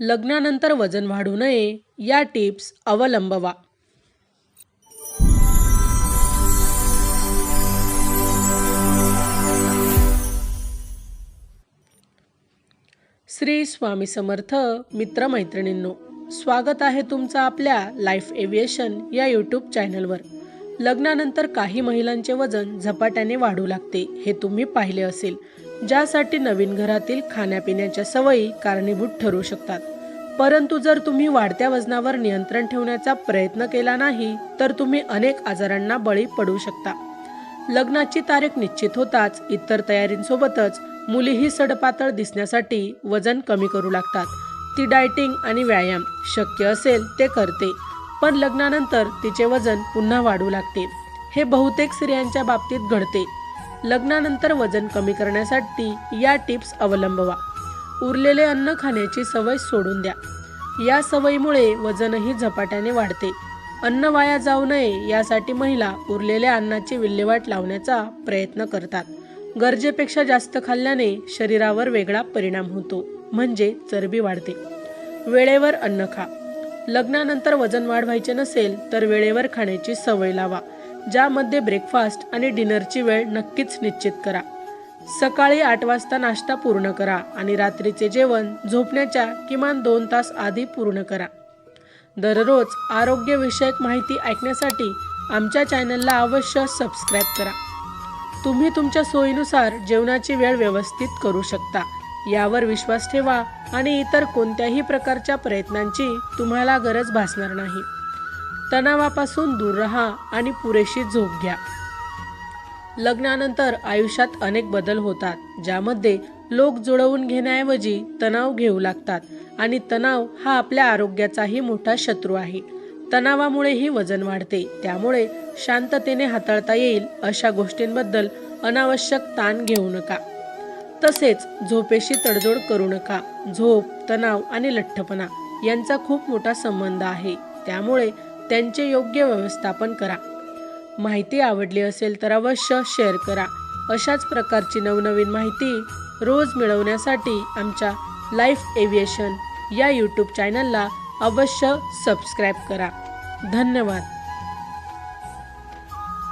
लग्नानंतर वजन वाढू नये या टिप्स अवलंबवा. श्री स्वामी समर्थ मित्रमैत्रिणींनो स्वागत आहे तुमचं आपल्या लाईफ एव्हिएशन या यूट्यूब चॅनलवर लग्नानंतर काही महिलांचे वजन झपाट्याने वाढू लागते हे तुम्ही पाहिले असेल. ज्यासाठी नवीन घरातील खाण्यापिण्याच्या सवयी कारणीभूत ठरू शकतात. परंतु जर तुम्ही वाढत्या वजनावर नियंत्रण ठेवण्याचा प्रयत्न केला नाही तर तुम्ही अनेक आजारांना बळी पडू शकता. लग्नाची तारीख निश्चित होताच इतर तयारींसोबतच मुलीही सडपातळ दिसण्यासाठी वजन कमी करू लागतात. ती डायटिंग आणि व्यायाम शक्य असेल ते करते पण लग्नानंतर तिचे वजन पुन्हा वाढू लागते. हे बहुतेक स्त्रियांच्या बाबतीत घडते. लग्नानंतर वजन कमी करण्यासाठी या टिप्स अवलंबवा. उरलेले अन्न खाण्याची सवय सोडून द्या. या सवयीमुळे वजनही झपाट्याने वाढते. अन्न वाया जाऊ नये यासाठी महिला उरलेल्या अन्नाची विल्हेवाट लावण्याचा प्रयत्न करतात. गरजेपेक्षा जास्त खाल्ल्याने शरीरावर वेगळा परिणाम होतो म्हणजे चरबी वाढते. वेळेवर अन्न खा. लग्नानंतर वजन वाढवायचे नसेल तर वेळेवर खाण्याची सवय लावा. ज्यामध्ये ब्रेकफास्ट आणि डिनरची वेळ नक्कीच निश्चित करा. सकाळी आठ वाजता नाश्ता पूर्ण करा आणि रात्रीचे जेवण झोपण्याच्या किमान दोन तास आधी पूर्ण करा. दररोज आरोग्यविषयक माहिती ऐकण्यासाठी आमच्या चॅनलला अवश्य सबस्क्राईब करा. तुम्ही तुमच्या सोयीनुसार जेवणाची वेळ व्यवस्थित करू शकता. यावर विश्वास ठेवा आणि इतर कोणत्याही प्रकारच्या प्रयत्नांची तुम्हाला गरज भासणार नाही. तणावापासून दूर राहा आणि पुरेशी झोप घ्या. लग्नानंतर आयुष्यात अनेक बदल होतात ज्यामध्ये लोक जुळवून घेण्याऐवजी तणाव घेऊ लागतात आणि तणाव हा आपल्या आरोग्याचाही मोठा शत्रू आहे. तणावामुळेही वजन वाढते त्यामुळे शांततेने हाताळता येईल अशा गोष्टींबद्दल अनावश्यक ताण घेऊ नका. तसेच झोपेशी तडजोड करू नका. झोप तणाव आणि लठ्ठपणा यांचा खूप मोठा संबंध आहे. त्यामुळे त्यांचे योग्य व्यवस्थापन करा. माहिती आवडली असेल तर अवश्य शेअर करा. अशाच प्रकारची नवनवीन माहिती रोज मिळवण्यासाठी आमच्या लाईफ एव्हिएशन या यूट्यूब चॅनलला अवश्य सबस्क्राईब करा. धन्यवाद.